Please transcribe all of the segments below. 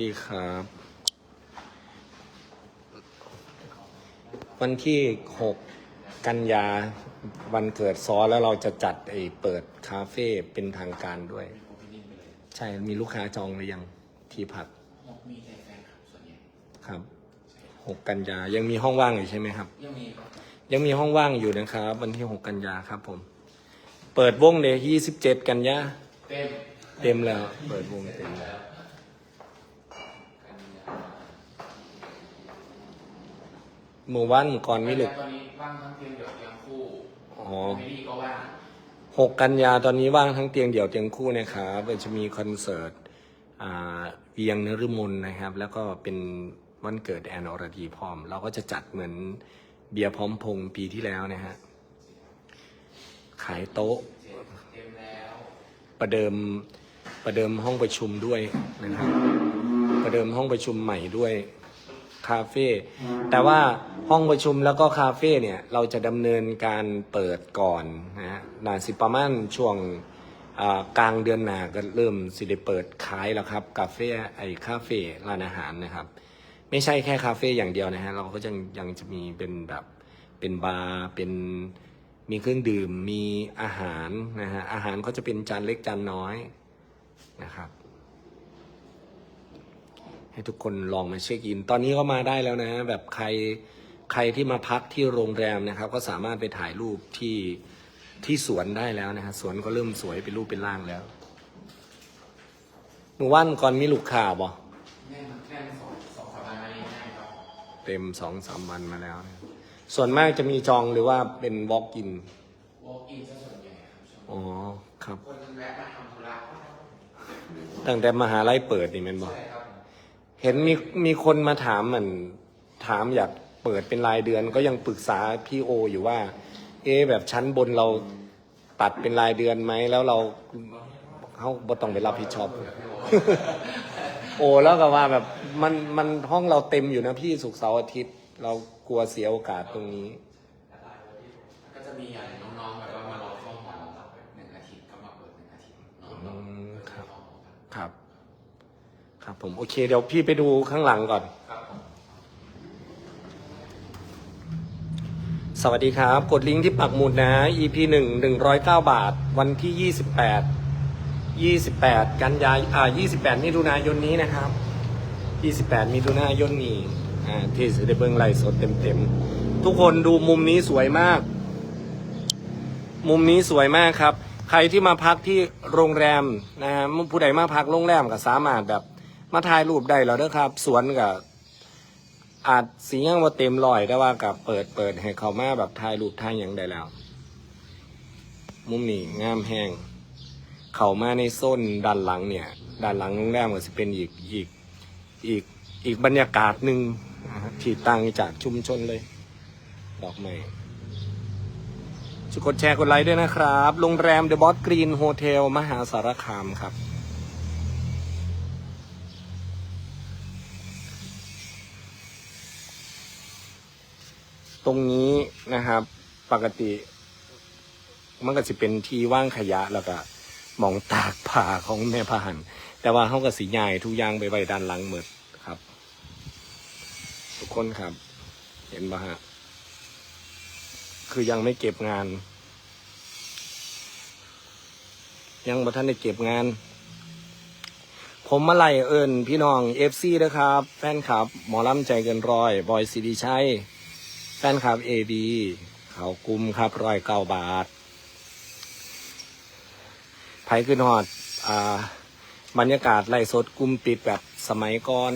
ดีครับ วันที่หกกันยาวันเกิดซอแล้วเราจะจัดไอ้เปิดคาเฟ่เป็นทางการด้วย ใช่มีลูกค้าจองหรือยังที่พักมีแต่แฟนคลับส่วนใหญ่ครับหกกันยายังมีห้องว่างอยู่ใช่ไหมครับ ยังมีครับยังมีห้องว่างอยู่นะครับ วันที่หกกันยาครับผม เปิดวงเดย์ยี่สิบเจ็ดกันยาเต็ม เต็มแล้ว เปิดวงเต็มแล้ว มื่อวันก่อนไม่หลุดตอนนี้ว่างทั้งเตียงเดี่ยวเตียงคู่อ๋อไม่ดีก็ว่างหกกันยาตอนนี้ว่างทั้งเตียงเดี่ยวเตียงคู่นะครับมันจะมีคอนเสิร์ตอ่าเวียงนฤมลนะครับ แล้วก็เป็นวันเกิดแอนอรดีพร้อม เราก็จะจัดเหมือนเบียร์พร้อมพงษ์ปีที่แล้วนะฮะขายโต๊ะเต็มแล้วประเดิมประเดิมห้องประชุมด้วยนะครับ ประเดิมห้องประชุมใหม่ด้วย คาเฟ่แต่ว่าห้องประชุมแล้วก็คาเฟ่เนี่ยเราจะดำเนินการเปิดก่อนนะฮะนาสิประมาณช่วงอ่ากลางเดือนหน้าก็เริ่มสิได้เปิดขายแล้วครับกาเฟ่ไอ้คาเฟ่ร้านอาหารนะครับ ไม่ใช่แค่คาเฟ่อย่างเดียวนะฮะเราก็ยังยังจะมีเป็นแบบเป็นบาร์เป็นมีเครื่องดื่มมีอาหารนะฮะอาหารก็จะเป็นจานเล็กจานน้อยนะครับ ให้ทุกคนลองมาเช็คอิน ตอนนี้ก็มาได้แล้วนะ แบบใครใครที่มาพักที่โรงแรมนะครับ ก็สามารถไปถ่ายรูปที่ที่สวนได้แล้วนะฮะสวนก็เริ่มสวยเป็นรูปเป็นร่างแล้วเมื่อวันก่อนมีลูกค้าบ่แน่นแน่นสองสองสามวันมานี้แน่นครับเต็มสองสามวันมาแล้วนะส่วนมากจะมีจองหรือว่าเป็นวอล์กอินวอล์กอินซะส่วนใหญ่ครับช่วงอ๋อครับคนแวะมาทำธุระตั้งแต่มหาลัยเปิดนี่แมันบอกใช่ครับ เห็นมีมีคนมาถามเหมือนถามอยากเปิดเป็นรายเดือน ก็ยังปรึกษาพี่โออยู่ว่า เอ๊ะแบบชั้นบนเราตัดเป็นรายเดือนไหมแล้วเราเขาบต้องไปรับผิดชอบ โอ้แล้วก็ว่าแบบมันมันห้องเราเต็มอยู่นะพี่สุกร์เสาร์อาทิตย์ เรากลัวเสียโอกาสตรงนี้ ก็จะมีอย่าง ครับผมโอเคเดี๋ยวพี่ไปดูข้างหลังก่อนครับสวัสดีครับ กดลิงก์ที่ปักหมุดนะ EP หนึ่งหนึ่งร้อยเก้าบาท วันที่ยี่สิบแปดยี่สิบแปดกันยาอ่ายี่สิบแปดมิถุนายนนี้นะครับยี่สิบแปดมิถุนายนนี้อ่าที่จะได้เบิ้งไลฟ์สดเต็มๆ ทุกคนดูมุมนี้สวยมาก มุมนี้สวยมากครับ ใครที่มาพักที่โรงแรมนะฮะผู้ใดมาพักโรงแรมก็สามารถแบบ มาถ่ายรูปได้แล้วเด้อครับ สวนกับอาจสียังว่าเต็มรอยแต่ว่ากับเปิดเปิดให้เขามาแบบถ่ายรูปถ่ายหยังได้แล้ว มุมนี้งามแห้งเขามาในโซนด้านหลังเนี่ย ด้านหลังโรงแรมก็จะเป็นอีกอีกอีกอีกบรรยากาศหนึ่งที่ต่างจากชุมชนเลย ดอกไม้ช่วยกดแชร์กดไลค์ด้วยนะครับ โรงแรมเดอะบอสกรีนโฮเทลมหาสารคามครับ ตรงนี้นะครับ ปกติมันก็จะเป็นที่ว่างขยะแล้วก็หมองตากผ้าของแม่พหัน แต่ว่าเขาก็สีใหญ่ทุกอย่างไปไว้ด้านหลังหมดครับ ทุกคนครับ เห็นปะฮะคือยังไม่เก็บงาน ยังบ่ทันได้เก็บงาน ผมมาไล่เอิญพี่น้องเอฟซีนะครับ แฟนคลับ หมอลำใจเกินร้อย บอยซีดีชัย แฟนคลับเอบีเขากุมครับร้อยเก้าบาทไผขึ้นหอดอ่าบรรยากาศไล่สดกุมปิดแบบสมัยก่อน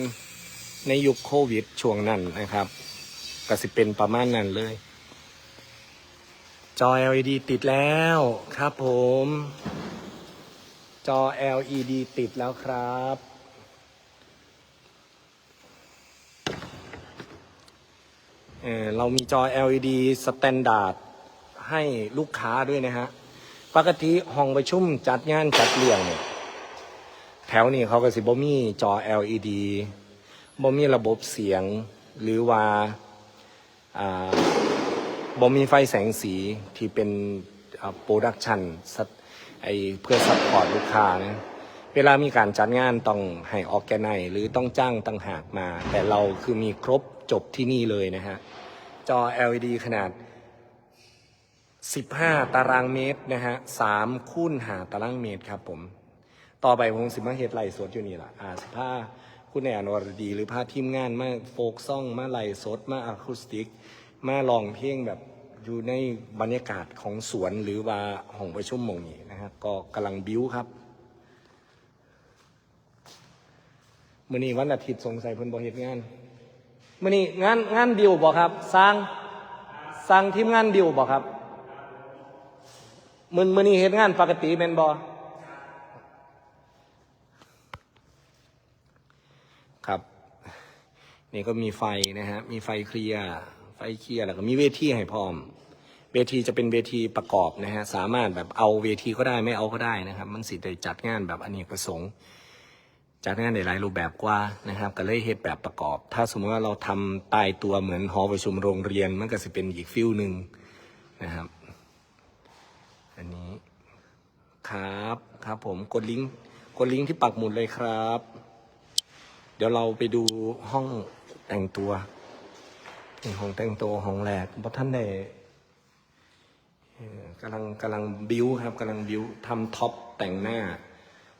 ในยุคโควิดช่วงนั้นนะครับ ก็สิเป็นประมาณนั้นเลย จอ LED ติดแล้วครับผม จอ LED ติดแล้วครับ เรามีจอ LED สแตนดาร์ดให้ลูกค้าด้วยนะฮะ ปกติห้องประชุมจัดงานจัดเลี้ยงเนี่ยแถวนี้เขาก็สิบ่มีจอ LED บ่มีระบบเสียงหรือว่าอ่าบ่มีไฟแสงสีที่เป็นโปรดักชันไอเพื่อซัพพอร์ตลูกค้านะเวลามีการจัดงานต้องให้ออกแกไนหรือต้องจ้างต่างหากมา แต่เราคือมีครบ จบที่นี่เลยนะฮะ จอ LED ขนาด 15 ตารางเมตรนะฮะ3คูณหาตารางเมตรครับผม ต่อไปผมสิมาเฮ็ดไล่สดอยู่นี่ล่ะอ่าสิพาคุณแอนวรดีหรือพาทีมงานมาโฟกซ่องมาไล่สดมาอะคูสติก มาลองเพลงแบบอยู่ในบรรยากาศของสวนหรือว่าห้องประชุมมงนี้นะฮะก็กำลังบิ้วครับมื่อนี้วันอาทิตย์สงสัยเพิ่นบ่เฮ็ดงาน มื่อนี้งานงานดิวบ่ครับ สร้างสร้างทีมงานดิวบ่ครับมื่อมื่อนี้เฮ็ดงานปกติแม่นบ่ครับ นี่ก็มีไฟนะฮะมีไฟเคลียร์ไฟเคลียร์แล้วก็มีเวทีให้พร้อม เวทีจะเป็นเวทีประกอบนะฮะสามารถแบบเอาเวทีก็ได้ไม่เอาก็ได้นะครับ มันสิได้จัดงานแบบอเนกประสงค์ จัดงานในหลายรูปแบบกว่านะครับก็เลยเฮ็ดแบบประกอบ ถ้าสมมติว่าเราทำตายตัวเหมือนหอประชุมโรงเรียนมันก็จะเป็นอีกฟิลหนึ่งนะครับ อันนี้ครับครับผมกดลิงก์กดลิงก์ที่ปักหมุดเลยครับ เดี๋ยวเราไปดูห้องแต่งตัวนี่ห้องแต่งตัวห้องแรกเพราะท่านได้กำลังกำลังบิวครับกำลังบิวทำท็อปแต่งหน้า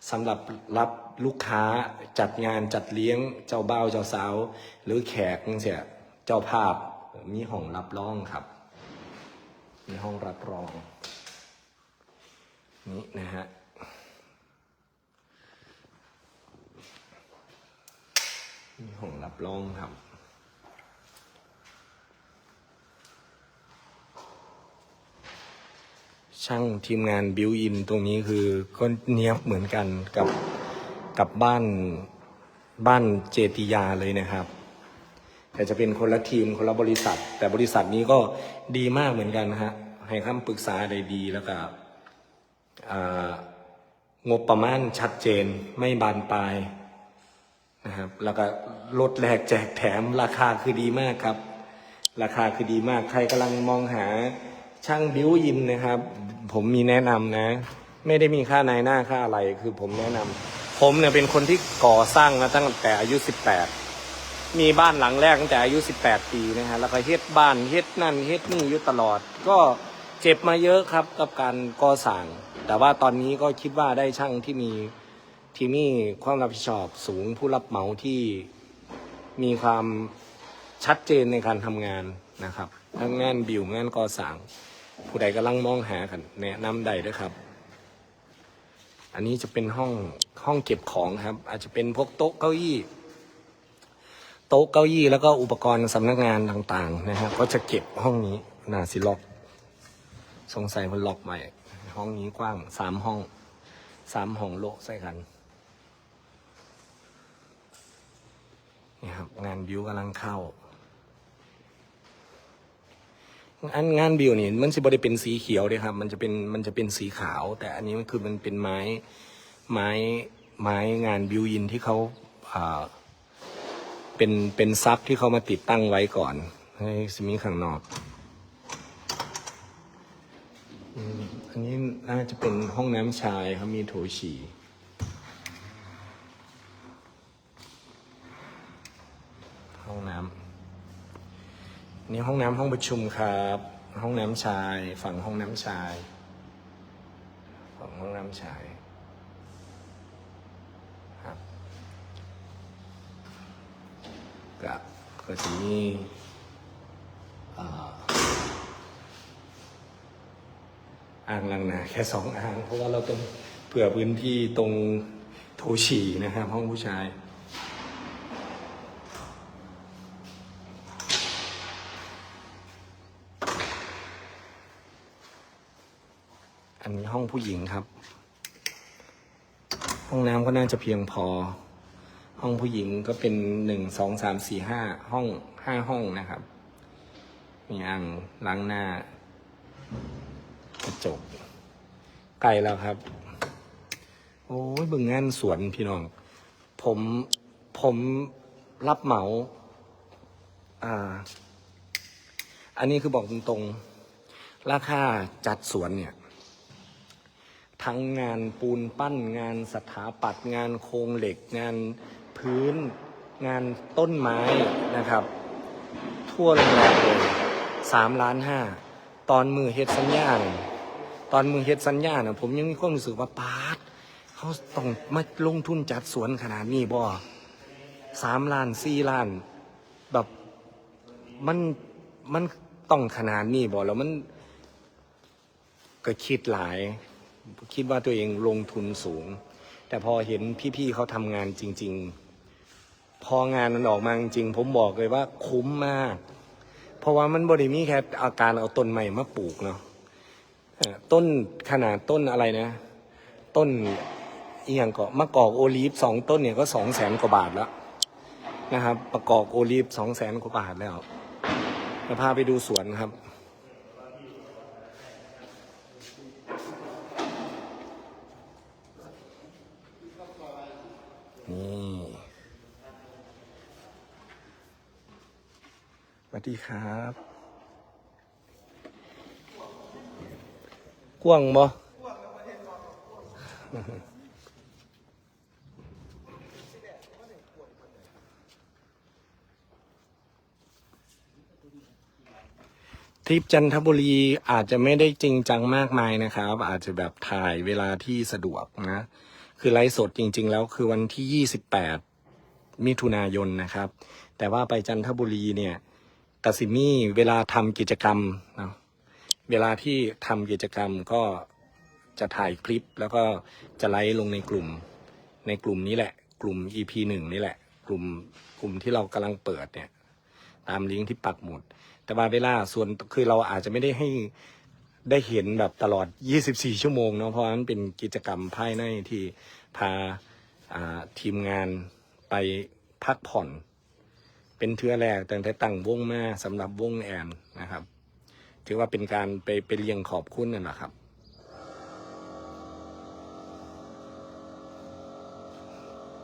สำหรับรับ ลูกค้าจัดงานจัดเลี้ยงเจ้าบ่าวเจ้าสาว หรือแขกนี่เสียเจ้าภาพมีห้องรับรองครับ มีห้องรับรอง นี่นะฮะมีห้องรับรองครับช่างทีมงานบิวอินตรงนี้คือก็เนี้ยบเหมือนกันกับ กับบ้านบ้านเจติยาเลยนะครับ แต่จะเป็นคนละทีมคนละบริษัท แต่บริษัทนี้ก็ดีมากเหมือนกันฮะให้คำปรึกษาได้ดีแล้วก็งบประมาณชัดเจนไม่บานปลายนะครับแล้วก็ลดแลกแจกแถมราคาคือดีมากครับ ราคาคือดีมากใครกำลังมองหาช่างบิวอินนะครับ ผมมีแนะนำนะ ไม่ได้มีค่านายหน้าค่าอะไรคือผมแนะนำ ผมเนี่ยเป็นคนที่ก่อสร้างมาตั้งแต่อายุ 18 มีบ้านหลังแรกตั้งแต่อายุ 18 ปีนะฮะแล้วก็เฮ็ดบ้านเฮ็ดนั่นเฮ็ดนี่อยู่ตลอด ก็เจ็บมาเยอะครับกับการก่อสร้าง แต่ว่าตอนนี้ก็คิดว่าได้ช่างที่มีที่มีความรับผิดชอบสูงผู้รับเหมาที่มีความชัดเจนในการทำงานนะครับทั้งงานบิวงานก่อสร้างผู้ใดกำลังมองหากันแนะนำใดด้วยครับ อันนี้จะเป็นห้องห้องเก็บของครับ อาจจะเป็นพวกโต๊ะเก้าอี้ โต๊ะเก้าอี้แล้วก็อุปกรณ์สำนักงานต่างๆนะครับก็จะเก็บห้องนี้นาสิล็อก สงสัยมันล็อกไว้ห้องนี้กว้างสามห้องสามห้องโลใส่กันนี่ครับงานบิวกำลังเข้า อันงานบิวนี่มันสิบได้เป็นสีเขียวเลยครับ มันจะเป็นมันจะเป็นสีขาว แต่อันนี้มันคือมันเป็นไม้ไม้ไม้งานบิวอินที่เขาอ่าเป็นเป็นซับที่เขามาติดตั้งไว้ก่อน ให้สมีข้างนอกอืมอันนี้น่าจะเป็นห้องน้ำชายครับมีโถฉี่ห้องน้ำ นี่ห้องน้ำห้องประชุมครับ ห้องน้ำชาย ฝั่งห้องน้ำชาย ฝั่งห้องน้ำชายครับก็ก็จะมีอ่าอ่างล้างหน้าแค่สองอ่าง เพราะว่าเราต้องเผื่อพื้นที่ตรงโถฉี่นะครับ ห้องผู้ชาย อันนี้ ห้องผู้หญิงครับ ห้องน้ำก็น่าจะเพียงพอ ห้องผู้หญิงก็เป็นหนึ่งสองสามสี่ห้าห้องห้าห้องนะครับ มีอ่างล้างหน้ากระจกไกลแล้วครับ โอ้ยบิ่งงานสวนพี่น้อง ผมผมรับเหมา อ่า อันนี้คือบอกตรงๆราคาจัดสวนเนี่ย ทั้งงานปูนปั้น งานสถาปัตย์งานโครงเหล็ก งานพื้น งานต้นไม้นะครับ ทั่วโรงแรมเลยสามล้านห้าตอนมือเฮ็ดสัญญาณตอนมือเฮ็ดสัญญาณผมยังมีความรู้สึกว่าปาดเขาต้องมาลงทุนจัดสวนขนาดนี้บ่สามล้านสี่ล้าน แบบมันมันต้องขนาดนี้บ่แล้วมันก็คิดหลาย คิดว่าตัวเองลงทุนสูง แต่พอเห็นพี่ๆเขาทำงานจริง ๆ พองานมันออกมาจริง ผมบอกเลยว่าคุ้มมาก เพราะว่ามันบริมีแค่อาการเอาต้นใหม่มาปลูกเนาะต้นขนาดต้นอะไรนะ ต้นเอียงก็มะกอกโอลีฟสองต้นเนี่ยก็สองแสนกว่าบาทแล้วนะครับ ประกอบโอลีฟสองแสนกว่าบาทแล้วจะพาไปดูสวนครับ นี่ สวัสดีครับกว้างบ่ทริปจันทบุรีอาจจะไม่ได้จริงจังมากมายนะครับ อาจจะแบบถ่ายเวลาที่สะดวกนะ คือไลฟ์สดจริง ๆ แล้วคือวันที่ 28 มิถุนายนนะครับ แต่ว่าไปจันทบุรีเนี่ย กสิมี่เวลาทำกิจกรรมเนาะเวลาที่ทำกิจกรรมก็จะถ่ายคลิปแล้วก็จะไลฟ์ลงในกลุ่ม ในกลุ่มนี้แหละ กลุ่ม EP หนึ่งนี่แหละ กลุ่มกลุ่มที่เรากำลังเปิดเนี่ยตามลิงก์ที่ปักหมุด แต่ว่าเวลาส่วนคือเราอาจจะไม่ได้ให้ได้เห็นแบบตลอด 24 ชั่วโมงเนาะเพราะว่ามันเป็นกิจกรรมภายในที่พาาทีมงานไปพักผ่อน เป็นเทือแรกแต่แต่ตั้งวงมาสำหรับวงแอนนะครับ ถือว่าเป็นการไปไปเรียงขอบคุณนั่นแหละครับ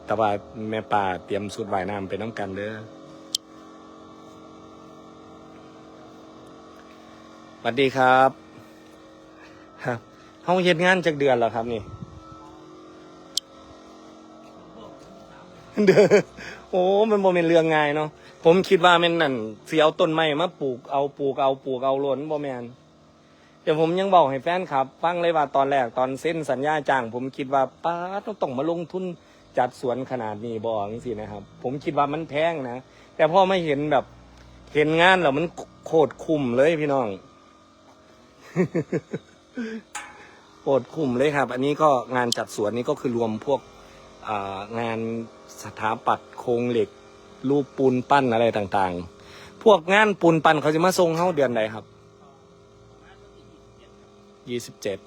แต่ว่าแม่ป่าเตรียมสุดว่ายน้ำไปน้ำกันเด้อสวัสดีครับครับห้องเฮ็ดงานจากเดือนแล้วครับนี่ เด้อโอ้มันโมเป็นเรื่องง่ายเนาะ ผมคิดว่าแมันนั่นเสียเอาต้นไม้มาปลูกเอาปลูกเอาปลูกเอาล้นบ่แมนเดี๋ยวผมยังบอกให้แฟนครับฟังเลยว่าตอนแรกตอนเส้นสัญญาจ้าง ผมคิดว่าป้าต้องต้องมาลงทุนจัดสวนขนาดนี้บ่จังๆนะครับ ผมคิดว่ามันแพงนะแต่พอไม่เห็นแบบเห็นงานแล้วมันโคตรคุ้มเลยพี่น้องโคตรคุ้มเลยครับ อันนี้ก็งานจัดสวนนี้ก็คือรวมพวกงานสถาปัตย์โครงเหล็ก รูปปูนปั้นอะไรต่างๆ พวกงานปูนปั้นเขาจะมาส่งเข้าเดือนใดครับยี่สิบเจ็ด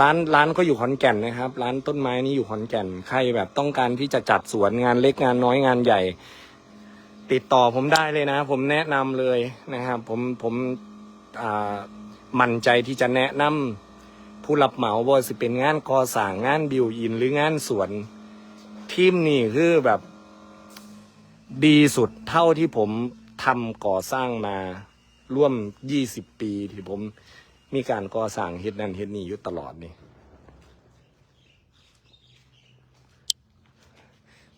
ร้านร้านก็อยู่ขอนแก่นนะครับ ร้านต้นไม้นี่อยู่ขอนแก่น ใครแบบต้องการที่จะจัดสวนงานเล็กงานน้อยงานใหญ่ ติดต่อผมได้เลยนะ ผมแนะนำเลยนะครับ ผมผมมั่นใจที่จะแนะนำผู้รับเหมาว่าสิเป็นงานก่อสร้างงานบิวอินหรืองานสวนทีมนี่คือแบบ ดีสุดเท่าที่ผมทำก่อสร้างมาร่วมยี่สิบปีที่ผมมีการก่อสร้างเฮ็ดนั่นเฮ็ดนี่อยู่ตลอดนี่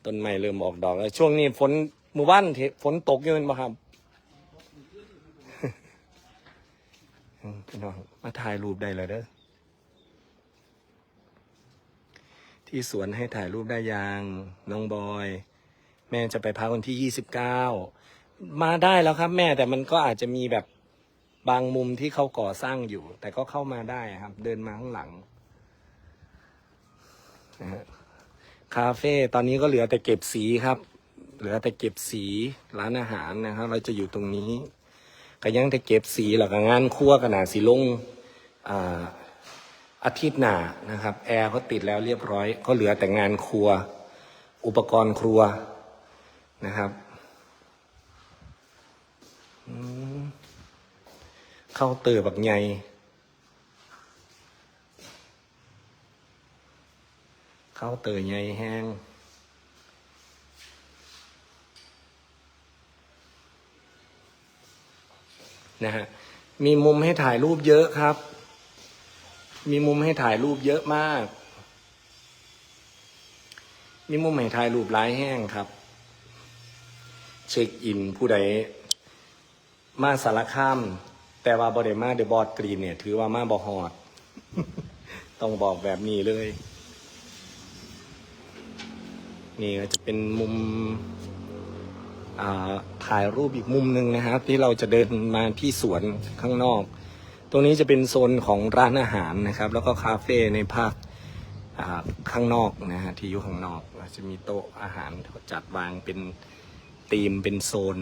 ต้นไม้เริ่มออกดอกแล้ว ช่วงนี้ฝนหมู่บ้านฝนตกอยู่แมันบ่ครับมพี่น้องมาถ่ายรูปได้เลยเด้อที่สวนให้ถ่ายรูปได้ยังน้องบอย แม่จะไปพักวันที่ยี่สิบเก้ามาได้แล้วครับ แม่แต่มันก็อาจจะมีแบบบางมุมที่เขาก่อสร้างอยู่ แต่ก็เข้ามาได้ครับ เดินมาข้างหลังนะฮะคาเฟ่ตอนนี้ก็เหลือแต่เก็บสีครับ เหลือแต่เก็บสีร้านอาหารนะครับ เราจะอยู่ตรงนี้ก็ยังแต่เก็บสีแล้วก็งานครัวขนาดสีลงอาอาทิตย์หน้านะครับ แอร์เขาติดแล้วเรียบร้อย ก็เหลือแต่งานครัว อุปกรณ์ครัว นะครับ เข้าเตอร์แบบไงเข้าเตอไงแห้งนะฮะมีมุมให้ถ่ายรูปเยอะครับ มีมุมให้ถ่ายรูปเยอะมาก มีมุมให้ถ่ายรูปหลายแห้งครับ เช็คอินผู้ใด มาสารคาม แต่ว่าบอดมาเดอะบอดกรีนเนี่ย ถือว่ามาบอฮอด ต้องบอกแบบนี้เลย นี่ก็จะเป็นมุมถ่ายรูปอีกมุมหนึ่งนะครับ ที่เราจะเดินมาที่สวนข้างนอก ตรงนี้จะเป็นโซนของร้านอาหารนะครับ แล้วก็คาเฟ่ในภาคข้างนอกนะฮะที่อยู่ข้างนอกจะมีโต๊ะอาหารจัดวางเป็น ธีมเป็นโซน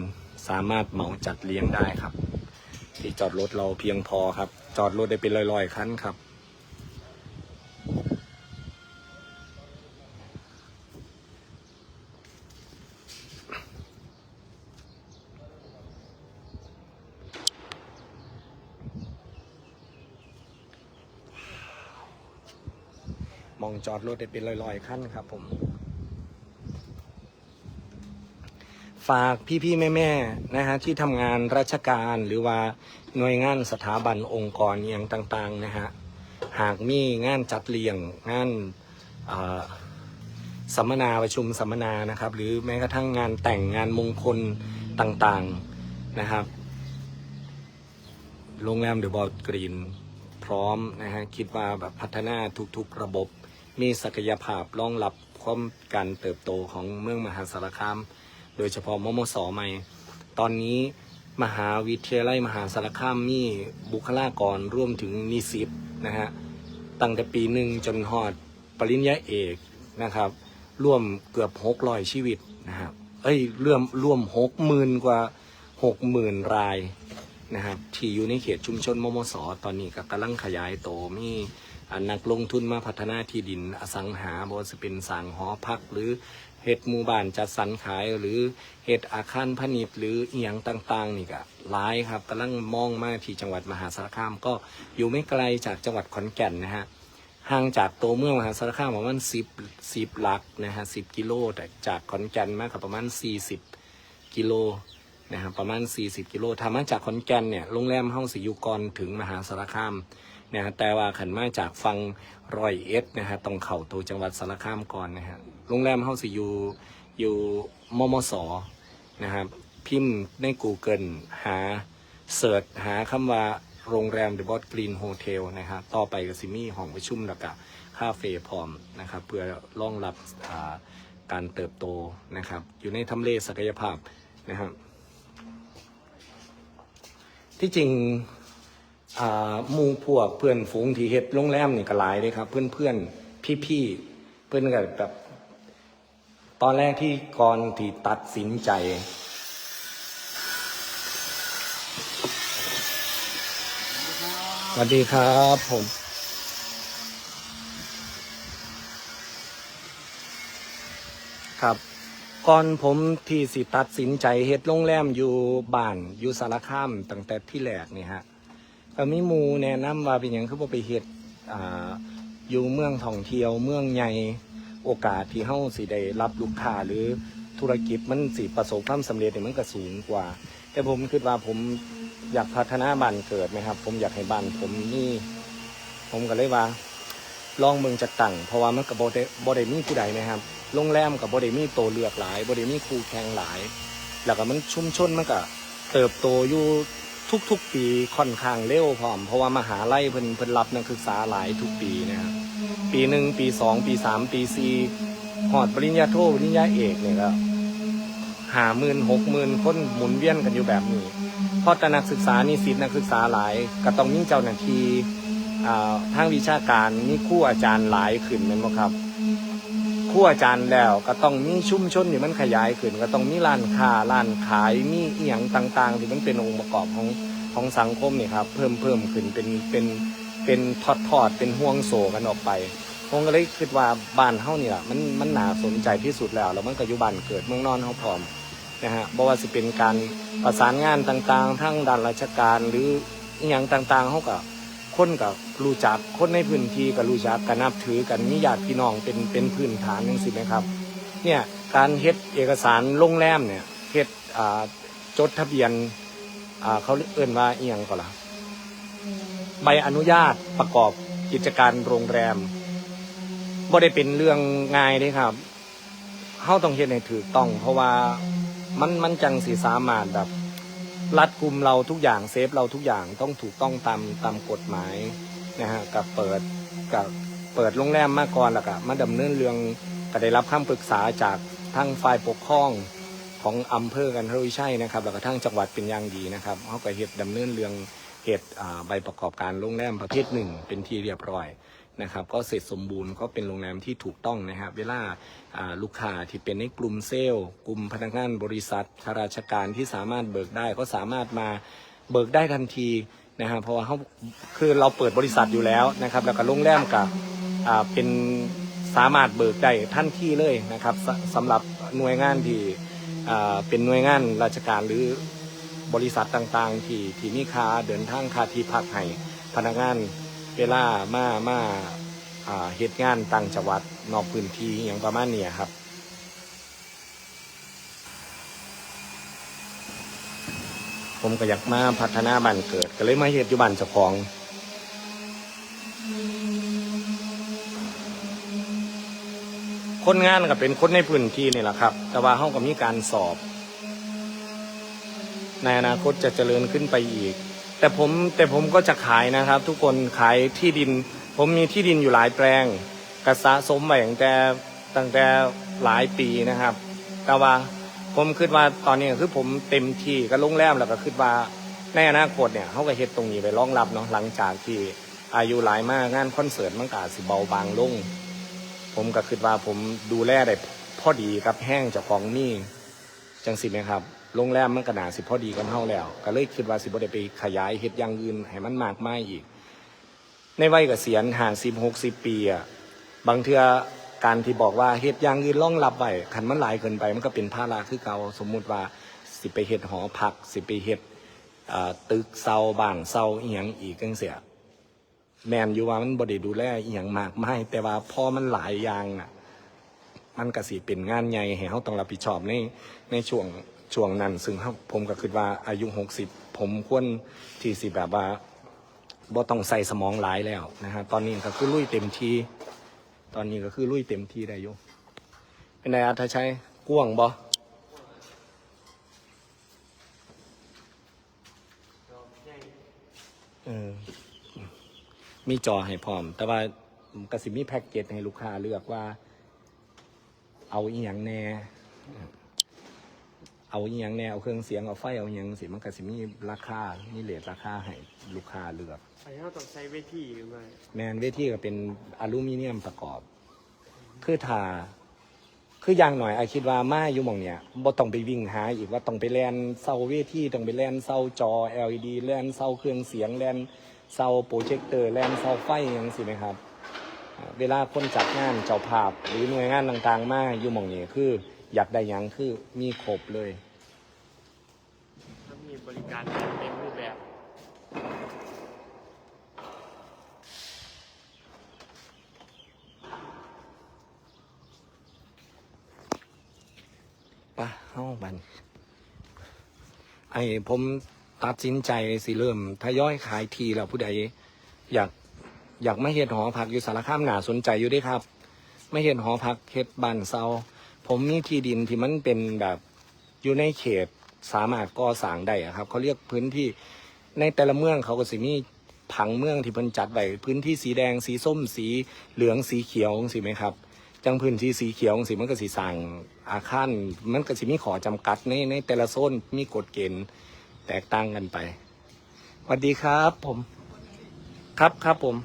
สามารถเหมาจัดเลี้ยงได้ครับ ที่จอดรถเราเพียงพอครับ จอดรถได้เป็นร้อยๆคันครับ มองจอดรถได้เป็นร้อยๆขั้นครับผม ฝากพี่ๆแม่ๆนะฮะที่ทำงานราชการหรือว่าหน่วยงานสถาบันองค์กรอย่างต่างๆนะฮะหากมีงานจัดเลี้ยงงานสัมมนาประชุมสัมมนานะครับ หรือแม้กระทั่งงานแต่งงานมงคลต่างๆนะครับ โรงแรมเดอะบอลกรีนพร้อมนะฮะคิดว่าแบบพัฒนาทุกๆระบบ มีศักยภาพรองรับความการเติบโตของเมืองมหาสารคาม โดยเฉพาะมมสใหม่ ตอนนี้มหาวิทยาลัยมหาสารคามมีบุคลากรร่วมถึงนิสิตนะฮะตั้งแต่ปีหนึ่งจนหอดปริญญาเอกนะครับร่วมเกือบหกร้อยชีวิตนะครับเอ้ยเรื่มร่วมหกหมื่นกว่าหกหมื่นรายนะครับที่อยู่ในเขตชุมชนมมสตอนนี้ก็กำลังขยายโตมีนักลงทุนมาพัฒนาที่ดินอสังหาบจะเป็นสร้างหอพักหรือ เฮ็ดหมู่บ้านจัดสรรขายหรือเฮ็ดอาคารพาณิชย์หรืออีหยังต่างๆนี่ก็หลายครับกำลังมองมาที่จังหวัดมหาสารคามก็อยู่ไม่ไกลจากจังหวัดขอนแก่นนะฮะห่างจากตัวเมืองมหาสารคามประมาณสิบสิบลักนะฮะสิบกิโลแต่จากขอนแก่นมากับประมาณสี่สิบกิโลนะครับประมาณ 40 กิโลถ้ามาจากขอนแก่นเนี่ยโรงแรมห้องสิยุกรถึงมหาสารคาม นะฮะแต่ว่าขันมาจากฟังรอยเอ็ดนะฮะต้องเข่าตัวจังหวัดสารคามก่อนนะฮะโรงแรมห้องสิอยู่อยู่มมสนะครับพิมพ์ใน Google หาเสิร์ชหาคำว่าโรงแรม The b o t Green Hotel นะฮะต่อไปกับซิมี่ห้องประชุมแล้วก็คาเฟ่พร้อมนะครับเพื่อรองรับาการเติบโตนะครับ อยู่ในทำเลศักยภาพนะครับที่จริง อ่าหมู่พวกเพื่อนฝูงที่เฮ็ดโรงแรมนี่ก็หลายเลยครับ เพื่อนเพื่อนพี่พี่เพื่อนก็แบบ ตอนแรกที่ก่อนที่ตัดสินใจสวัสดีครับผม ครับก่อนผมที่สิตัดสินใจเฮ็ดโรงแรมอยู่บ้านอยู่สารคามตั้งแต่ที่แรกนี่ฮะ ก็มีมูแนะนำว่าเป็นหยังคือบ่ไปเฮ็ดอ่าอยู่เมืองท่องเที่ยวเมืองใหญ่โอกาสที่เฮาสิได้รับลูกค้าหรือธุรกิจมันสิประสบความสำเร็จนี่มันก็สูงกว่า แต่ผมคิดว่าผมอยากพัฒนาบ้านเกิดไหมครับ ผมอยากให้บ้านผมนี่ ผมก็เลยว่า ลองเมืองจัดตั้งเพราะว่ามันกับบได้บได้มีผู้ใดนะครับโรงแรมกับบได้มีโตเลือกหลายบได้มีครูแข่งหลาย แล้วก็มันชุมชนมันก็เติบโตอยู่ ทุกๆ ปีค่อนข้างเร็วพร้อม เพราะว่ามหาลัยเพิ่นเพิ่นรับนักศึกษาหลายทุกปีนะครับปีหนึ่งปีสองปีสามปีสี่หอดปริญญาโทปริญญาเอกเนี่ยก็หาหมื่นหกหมื่นคนหมุนเวียนกันอยู่แบบนี้เพราะแต่นักศึกษานี่สิตนักศึกษาหลาย ก็ต้องมีเจ้าหน้าที่ทางวิชาการมีคู่อาจารย์หลายขึ้นแม่นบ่ครับ ครู่อาจารย์แล้ว ก็ต้องมีชุมชนที่มันขยายขึ้น ก็ต้องมีร้านค้าร้านขายมีเอียงต่างๆ ที่มันเป็นองค์ประกอบของของสังคมนี่ครับเพิ่มเพิ่มขึ้นเป็นเป็นเป็นทอดทอดเป็นห่วงโซ่กันออกไปผมก็เลยคิดว่าบ้านเฮานี่ล่ะมันมันหนาสนใจที่สุดแล้วแล้วมันก็อยู่บ้านเกิดเมืองนอนเฮาพร้อมนะฮะบ่ว่าสิเป็นการประสานงานต่างๆ ทั้งด้านราชการหรืออีหยังต่างๆเฮาก็ คนกับรู้จักคนในพื้นที่ก็รู้จักกันนับถือกันมีญาติพี่น้องเป็นเป็นพื้นฐานยังสิไหมครับเนี่ยการเฮ็ดเอกสารโรงแรมเนี่ยเฮ็ดอ่าจดทะเบียนอ่าเขาเอิ่นว่าเอียงก็ละใบอนุญาตประกอบกิจการโรงแรมบ่ได้เป็นเรื่องง่ายเด้ครับเฮาต้องเฮ็ดให้ถูกต้อง เพราะว่ามันมันจังสิสามารถแบบ รัดกุมเราทุกอย่างเซฟเราทุกอย่างต้องถูกต้องตามตามกฎหมายนะฮะกับเปิดกับเปิดโรงแรมมาก่อนแล้วก็มาดำเนินเรื่องก็ได้รับคำปรึกษาจากทางฝ่ายปกครองของอำเภอกันทวิชัยนะครับ แล้วก็ทางจังหวัดเป็นอย่างดีนะครับเขาก็เฮ็ดดำเนินเรื่องเหตุอ่าใบประกอบการโรงแรมประเภทหนึ่งเป็นที่เรียบร้อย นะครับก็เสร็จสมบูรณ์ก็เป็นโรงแรมที่ถูกต้องนะครับ เวลาลูกค้าที่เป็นในกลุ่มเซลล์ กลุ่มพนักงานบริษัทข้าราชการที่สามารถเบิกได้ก็สามารถมาเบิกได้ทันทีนะครับเพราะว่าเขาคือเราเปิดบริษัทอยู่แล้วนะครับ แล้วก็โรงแรมกับเป็นสามารถเบิกได้ทันทีเลยนะครับสสำหรับหน่วยงานที่เป็นหน่วยงานราชการหรือบริษัทต่างๆ ที่ที่มีค่าเดินทางค่าที่พักให้พนักงาน เวลามามาอ่าเหตุงานต่างจังหวัดนอกพื้นที่อย่างประมาณเนี้ยครับ ผมก็อยากมาพัฒนาบ้านเกิด ก็เลยมาเฮ็ดอยู่บ้านเจ้าของคนงานก็เป็นคนในพื้นที่นี่แหละครับ แต่ว่าเขาก็มีการสอบ ในอนาคตจะเจริญขึ้นไปอีก แต่ผมแต่ผมก็จะขายนะครับ ทุกคนขายที่ดิน ผมมีที่ดินอยู่หลายแปลงกระสะสมไว้ตั้งแต่ตั้งแต่หลายปีนะครับ แต่ว่าผมคิดว่าตอนนี้คือผมเต็มที่ก็โรงแรมแล้วก็คิดว่าในอนาคตเนี่ยเขาก็เฮ็ดตรงนี้ไปรองรับเนาะหลังจากที่อายุหลายมากงานคอนเสิร์ตมันก็อาจสิเบาบางลง ผมก็คิดว่าผมดูแลได้พอดีกับแห้งเจ้าของนี่จังสิไหมครับ โรงแรมมันก็น่าสิพอดีกันเท่าแล้ว ก็เลยคิดว่าสิบ่ได้ไปขยายเฮ็ดอย่างอื่นให้มันมากมายอีก ในวัยเกษียณห่างสิบหกสิบปีอะบางเทื่อการที่บอกว่าเฮ็ดอย่างอื่นรองรับไว้คันมันหลายเกินไป มันก็เป็นภาระคือเก่าสมมุติว่าสิไปเฮ็ดหอพัก สิไปเฮ็ดตึกเซาบ้านเซาเอียงอีกจังเสียแมนอยู่ว่ามันบไดีดูแลเอหย่างมากไม่แต่ว่าพอมันหลายอย่างอะ มันก็สิเป็นงานใหญ่ให้เขาต้องรับผิดชอบในในช่วง ช่วงนั้น ซึ่งผมก็คิดว่าอายุหกสิบผมควรที่สิแบบว่าบ่ต้องใส่สมองหลายแล้วนะฮะตอนนี้ก็คือลุยเต็มทีตอนนี้ก็คือลุยเต็มทีได้อยู่เป็นไงอาทชัยกว้างบ่เออมีจอให้พร้อม แต่ว่ากระสิมีแพ็กเกจให้ลูกค้าเลือกว่า เอาอีหยังแน่ เอาอีหยังแน่เอาเครื่องเสียงเอาไฟเอาอีหยังสิมันกสิมีราคามีเลทราคาให้ลูกค้าเลือกอันนี้เราต้องใช้เวทีหรือไม่แมนเวทีก็เป็นอลูมิเนียมประกอบ คือถ้าคืออย่างหน่อยไอคิดว่ามาอยู่หมองเนี่ยบ่ต้องไปวิ่งหาอีกว่าต้องไปแลนเสาเวทีต้องไปแลนเสาจอ LED แลนเสาเครื่องเสียงแลนเสาโปรเจคเตอร์แลนเสาไฟอหยังสิไหมครับอ่าเวลาคนจัดงานเจ้าภาพหรือหน่วยงานต่างๆ มาอยู่หมองนี้คือ อยากได้หยังคือมีครบเลยถ้ามีบริการแบบเต็มรูปแบบปะเข้าบันไอ้ผมตัดสินใจสิเริ่มทยอยขายทีแล้วผู้ใด อยากอยากไม่เห็ดหอพักอยู่สารคามหนาสนใจอยู่เด้วยครับ ไม่เห็ดหอพักเฮ็ดบ้านเซา ผมมีที่ดินที่มันเป็นแบบอยู่ในเขตสามารถก่อสร้างได้อะครับเขาเรียกพื้นที่ในแต่ละเมืองเขาก็สิมีผังเมืองที่เพิ่นจัดไว้พื้นที่สีแดงสีส้มสีเหลืองสีเขียวสิไหมครับ จังพื้นที่สีเขียวสิมันก็สีสั่งอาคารมันก็สิมีขอจำกัดในในแต่ละโซนมีกฎเกณฑ์แตกต่างกันไปสวัสดีครับผม ครับครับผม